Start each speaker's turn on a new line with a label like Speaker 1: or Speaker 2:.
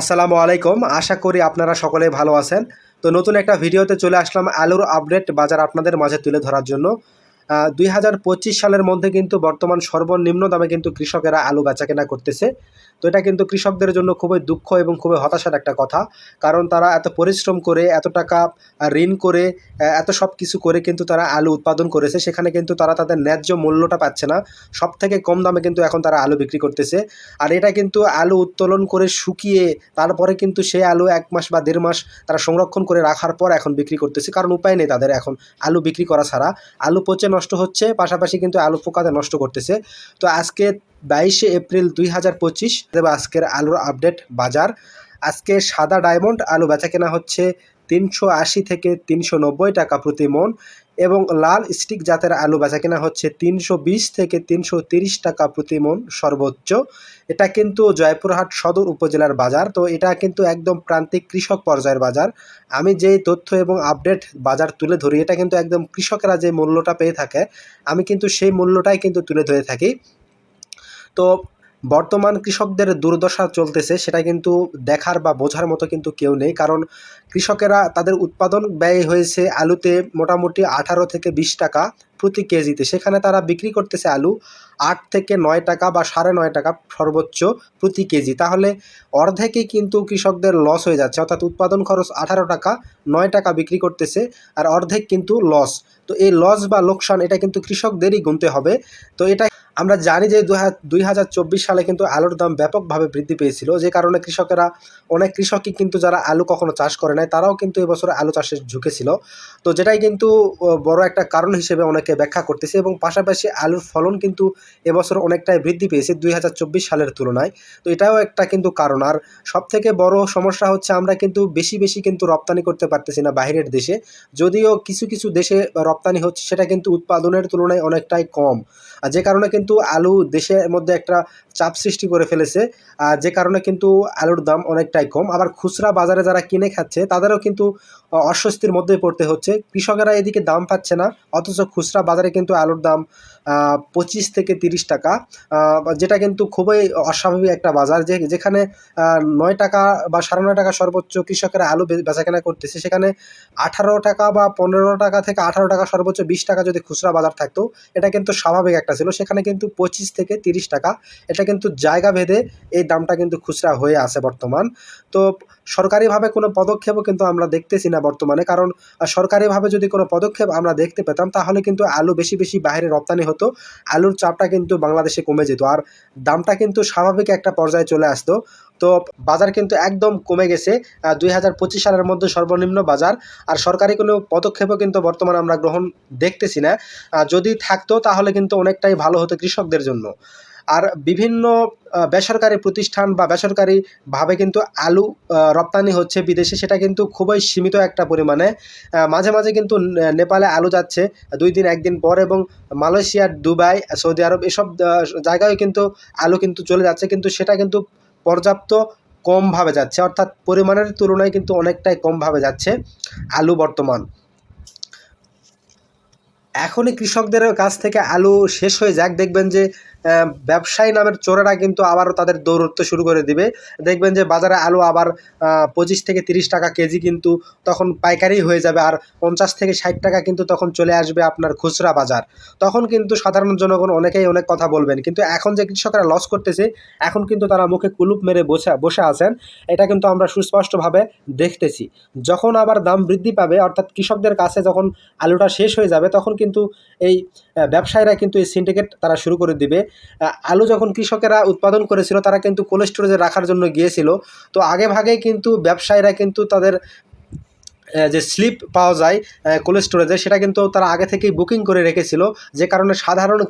Speaker 1: আসসালামু আলাইকুম। আশা করি আপনারা সকলে ভালো আছেন। তো নতুন একটা ভিডিওতে চলে আসলাম আলুর আপডেট বাজার আপনাদের মাঝে তুলে ধরার জন্য। দুই হাজার পঁচিশ সালের মধ্যে কিন্তু বর্তমান সর্বনিম্ন দামে কিন্তু কৃষকেরা আলু বেচাকেনা করতেছে। তো এটা কিন্তু কৃষকদের জন্য খুবই দুঃখ এবং খুবই হতাশার একটা কথা। কারণ তারা এত পরিশ্রম করে, এত টাকা ঋণ করে এত সব কিছু করে কিন্তু তারা আলু উৎপাদন করেছে। সেখানে কিন্তু তারা তাদের ন্যায্য মূল্যটা পাচ্ছে না। সব থেকে কম দামে কিন্তু এখন তারা আলু বিক্রি করতেছে। আর এটা কিন্তু আলু উত্তোলন করে শুকিয়ে, তারপরে কিন্তু সেই আলু এক মাস বা দেড় মাস তারা সংরক্ষণ করে রাখার পর এখন বিক্রি করতেছে। কারণ উপায় নেই তাদের এখন আলু বিক্রি করা ছাড়া। আলু পচে নষ্ট হচ্ছে, পাশাপাশি কিন্তু আলু পোকাতে নষ্ট করতেছে। তো আজকে বাইশে এপ্রিল দুই হাজার পঁচিশ আজকের আলুর আপডেট বাজার। আজকে সাদা ডায়মন্ড আলু বেচা কেনা হচ্ছে তিনশো আশি থেকে তিনশো নব্বই টাকা প্রতি মন। এবং লাল স্টিক জাতের আলু বেচা কেনা হচ্ছে তিনশো বিশ থেকে তিনশো টাকা প্রতি মন সর্বোচ্চ। এটা কিন্তু জয়পুরহাট সদর উপজেলার বাজার, তো এটা কিন্তু একদম প্রান্তিক কৃষক পর্যায়ের বাজার। আমি যেই তথ্য এবং আপডেট বাজার তুলে ধরি, এটা কিন্তু একদম কৃষকেরা যে মূল্যটা পেয়ে থাকে, আমি কিন্তু সেই মূল্যটাই কিন্তু তুলে ধরে থাকি। তো বর্তমান কৃষকদের দুর্দশা চলতেছে, সেটা কিন্তু দেখার বা বোঝার মতো কিন্তু কেউ নেই। কারণ কৃষকেরা তাদের উৎপাদন ব্যয় হয়েছে আলুতে মোটামুটি আঠারো থেকে বিশ টাকা। প্রতি কেজিতে। সেখানে তারা বিক্রি করতেছে আলু আট থেকে নয় টাকা বা সাড়ে নয় টাকা সর্বোচ্চ প্রতি কেজি। তাহলে অর্ধেকই কিন্তু কৃষকদের লস হয়ে যাচ্ছে। অর্থাৎ উৎপাদন খরচ আঠারো টাকা, নয় টাকা বিক্রি করতেছে আর অর্ধেক কিন্তু লস তো এই লস বা লোকসান, এটা কিন্তু কৃষকদেরই গুনতে হবে। তো এটা আমরা জানি যে দুই হাজার চব্বিশ সালে কিন্তু আলুর দাম ব্যাপকভাবে বৃদ্ধি পেয়েছিল। যে কারণে কৃষকেরা, অনেক কৃষকই কিন্তু যারা আলু কখনো চাষ করে নাই, তারাও কিন্তু এবছর আলু চাষে ঝুঁকেছিল। তো যেটাই কিন্তু বড় একটা কারণ হিসেবে অনেকে ব্যাখ্যা করতেছে এবং পাশাপাশি আলুর ফলন কিন্তু এবছর অনেকটাই বৃদ্ধি পেয়েছে দুই হাজার চব্বিশ সালের তুলনায়। তো এটাও একটা কিন্তু কারণ। আর সব থেকে বড় সমস্যা হচ্ছে আমরা কিন্তু বেশি বেশি কিন্তু রপ্তানি করতে পারতেছি না বাইরের দেশে। যদিও কিছু কিছু দেশে রপ্তানি হচ্ছে, সেটা কিন্তু উৎপাদনের তুলনায় অনেকটাই কম। যে কারণে কিন্তু আলু দেশের মধ্যে একটা চাপ সৃষ্টি করে ফেলেছে। যে কারণে কিন্তু আলুর দাম অনেকটাই কম। আবার খুচরা বাজারে যারা কিনে খাচ্ছে, তাদেরও কিন্তু অস্বস্তির মধ্যে পড়তে হচ্ছে। কৃষকেরা এদিকে দাম পাচ্ছে না, অথচ খুচরা বাজারে কিন্তু আলুর দাম পঁচিশ থেকে তিরিশ টাকা। যেটা কিন্তু খুবই অস্বাভাবিক একটা বাজার যে, যেখানে নয় টাকা বা সাড়ে নয় টাকা সর্বোচ্চ কৃষকেরা আলু বেচাকেনা করতেছে। সেখানে আঠারো টাকা বা পনেরো টাকা থেকে আঠারো টাকা সর্বোচ্চ বিশ টাকা যদি খুচরা বাজার থাকতো, এটা কিন্তু স্বাভাবিক একটা ছিল। সেখানে কিন্তু পঁচিশ থেকে তিরিশ টাকা, এটা কিন্তু জায়গা ভেদে এই দামটা কিন্তু খুচরা হয়ে আছে বর্তমান। তো সরকারিভাবে কোনো পদক্ষেপও কিন্তু আমরা দেখতেছি না বর্তমানে। কারণ সরকারিভাবে যদি কোনো পদক্ষেপ আমরা দেখতে পেতাম, তাহলে কিন্তু আলু বেশি বেশি বাইরে রপ্তানি হতো, আলুর চাপটা কিন্তু বাংলাদেশে কমে যেত আর দামটা কিন্তু স্বাভাবিক একটা পর্যায়ে চলে আসতো। তো বাজার কিন্তু একদম কমে গেছে দুই হাজার পঁচিশ সালের মধ্যে সর্বনিম্ন বাজার আর সরকারি কোনো পদক্ষেপও কিন্তু বর্তমানে আমরা গ্রহণ দেখতেছি না। যদি থাকতো তাহলে কিন্তু অনেকটাই ভালো হতো কৃষকদের জন্য। আর বিভিন্ন বেসরকারি প্রতিষ্ঠান বা বেসরকারিভাবে কিন্তু আলু রপ্তানি হচ্ছে বিদেশে। সেটা কিন্তু খুবই সীমিত একটা পরিমাণে। মাঝে মাঝে কিন্তু নেপালে আলু যাচ্ছে দুই দিন, একদিন পর এবং মালয়েশিয়া, দুবাই, সৌদি আরব এসব জায়গায় কিন্তু আলু কিন্তু চলে যাচ্ছে। কিন্তু সেটা কিন্তু পর্যাপ্ত কমভাবে যাচ্ছে। অর্থাৎ পরিমাণের তুলনায় কিন্তু অনেকটাই কমভাবে যাচ্ছে আলু বর্তমান। এখনই কৃষকদের কাছ থেকে আলু শেষ হয়ে যাক। দেখবেন যে ব্যবসায়ী নামের চোরেরা কিন্তু আবারও তাদের দৌরত্ব শুরু করে দিবে। দেখবেন যে বাজারে আলু আবার পঁচিশ থেকে তিরিশ টাকা কেজি কিন্তু তখন পাইকারি হয়ে যাবে আর পঞ্চাশ থেকে ষাট টাকা কিন্তু তখন চলে আসবে আপনার খুচরা বাজার। তখন কিন্তু সাধারণ জনগণ অনেকেই অনেক কথা বলবেন। কিন্তু এখন যে কৃষকরা লস করতেছে, এখন কিন্তু তারা মুখে কুলুপ মেরে বসে বসে আছেন। এটা কিন্তু আমরা সুস্পষ্টভাবে দেখতেছি। যখন আবার দাম বৃদ্ধি পাবে, অর্থাৎ কৃষকদের কাছে যখন আলুটা শেষ হয়ে যাবে, তখন কিন্তু এই ব্যবসায়ীরা কিন্তু এই সিন্ডিকেট তারা শুরু করে দিবে। আলু যখন কৃষকেরা উৎপাদন করেছিল, তারা কিন্তু কোল্ড স্টোরেজে রাখার জন্য গিয়েছিল। তো আগে ভাগে কিন্তু ব্যবসায়ীরা কিন্তু তাদের যে স্লিপ পাওয়া যায় কোল্ড স্টোরেজে সেটা কিন্তু তারা আগে থেকেই বুকিং করে রেখেছিল। যে কারণে সাধারণ